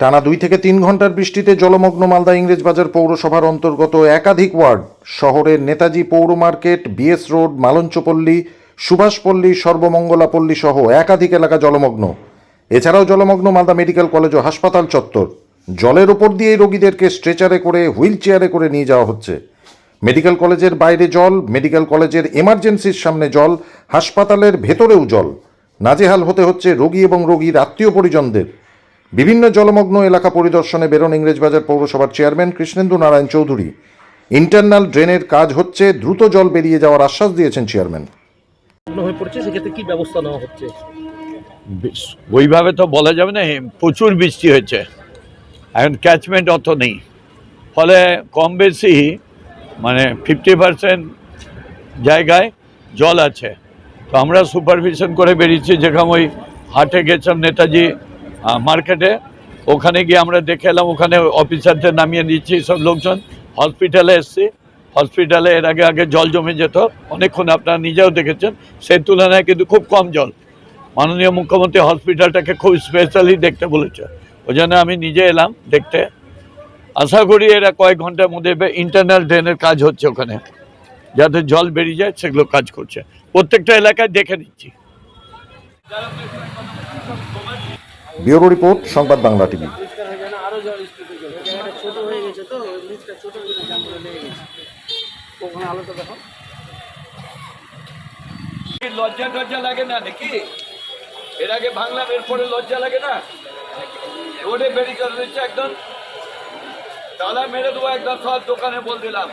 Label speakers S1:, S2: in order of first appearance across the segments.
S1: টানা দুই থেকে তিন ঘণ্টার বৃষ্টিতে জলমগ্ন মালদা ইংরেজবাজার পৌরসভার অন্তর্গত একাধিক ওয়ার্ড, শহরের নেতাজি পৌর market, B S road, Malanchapalli, Subhashpalli, Sarbamangalapalli সহ একাধিক এলাকা জলমগ্ন। এছাড়াও জলমগ্ন মালদা মেডিকেল কলেজ ও হাসপাতাল চত্বর। জলের ওপর দিয়েই রোগীদেরকে স্ট্রেচারে করে হুইল চেয়ারে করে নিয়ে যাওয়া হচ্ছে। মেডিকেল কলেজের বাইরে জল, মেডিকেল কলেজের এমার্জেন্সির সামনে জল, হাসপাতালের ভেতরেও জল। নাজেহাল হতে হচ্ছে রোগী এবং রোগীর আত্মীয় পরিজনদের। বিভিন্ন জলমগ্ন এলাকা পরিদর্শনে বেরোন ইংরেজবাজার পৌরসভার চেয়ারম্যান কৃষ্ণেন্দু নারায়ণ চৌধুরী। ইন্টারনাল ড্রেনের কাজ হচ্ছে দ্রুত জল বেরিয়ে যাওয়ার আশ্বাস দিয়েছেন চেয়ারম্যান।
S2: হয়ে পড়ছে সেক্ষেত্রে কি ব্যবস্থা নেওয়া হচ্ছে?
S3: বেশ- ওইভাবে তো বলা যাবে না প্রচুর বৃষ্টি হয়েছে। এখন ক্যাচমেন্ট অত নেই। ফলে কম বেশি মানে ফিফটি পার্সেন্ট জায়গায় জল আছে। তো আমরা সুপারভিশন করে বেরিয়েছি যেখানে ওই হাটে গেছিলাম নেতাজি মার্কেটে। ওখানে গিয়ে আমরা দেখে এলাম, ওখানে অফিসারদের নামিয়ে দিচ্ছি সব লোকজন। হসপিটালে এসছি। হসপিটালে এর আগে আগে জল জমে যেত। অনেকক্ষণ আপনারা নিজেও দেখেছেন। সেই তুলনায় কিন্তু খুব কম জল। মাননীয় মুখ্যমন্ত্রী হসপিটালটাকে খুব স্পেশালি দেখতে বলেছে। ওই জন্য আমি নিজে এলাম দেখতে। আশা করি এরা কয়েক ঘণ্টার মধ্যে ইন্টারনাল ড্রেনের কাজ হচ্ছে ওখানে। যাতে জল বেরিয়ে যায়, সেগুলো কাজ করছে। প্রত্যেকটা এলাকায় দেখে নিচ্ছি।
S1: ব্যুরো রিপোর্ট, সংবাদ বাংলা টিভি।
S4: ছোট হয়ে গেছে তো নিচটা ছোট হয়ে ওখানে আলোটা দেখো
S3: লজ্জা টজ্জা লাগে না নাকি? এর আগে বাংলার এরপরে লজ্জা লাগে না? রোডে বেরিয়ে রয়েছে একদম। তালা মেরে দেবো একদম, সব দোকানে বল দিলাম।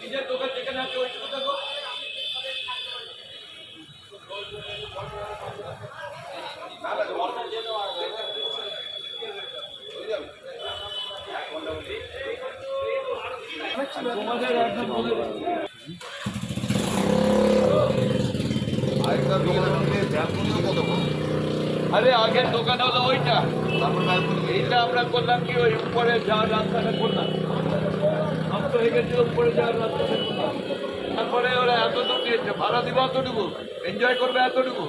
S3: নিজের দোকান যেখানে আছে ওইটুকু দেখো তোমাদের একদম বলে। আরে আগের দোকান হলো ওইটা এইটা আমরা করলাম কি ওই উপরে যাওয়ার রাস্তাটা করলাম হয়ে উপরে যাওয়ার রাস্তা তারপরে ওরা এতটুকু নিয়েছে ভাড়া দিব এতটুকু এনজয় করবে এতটুকু।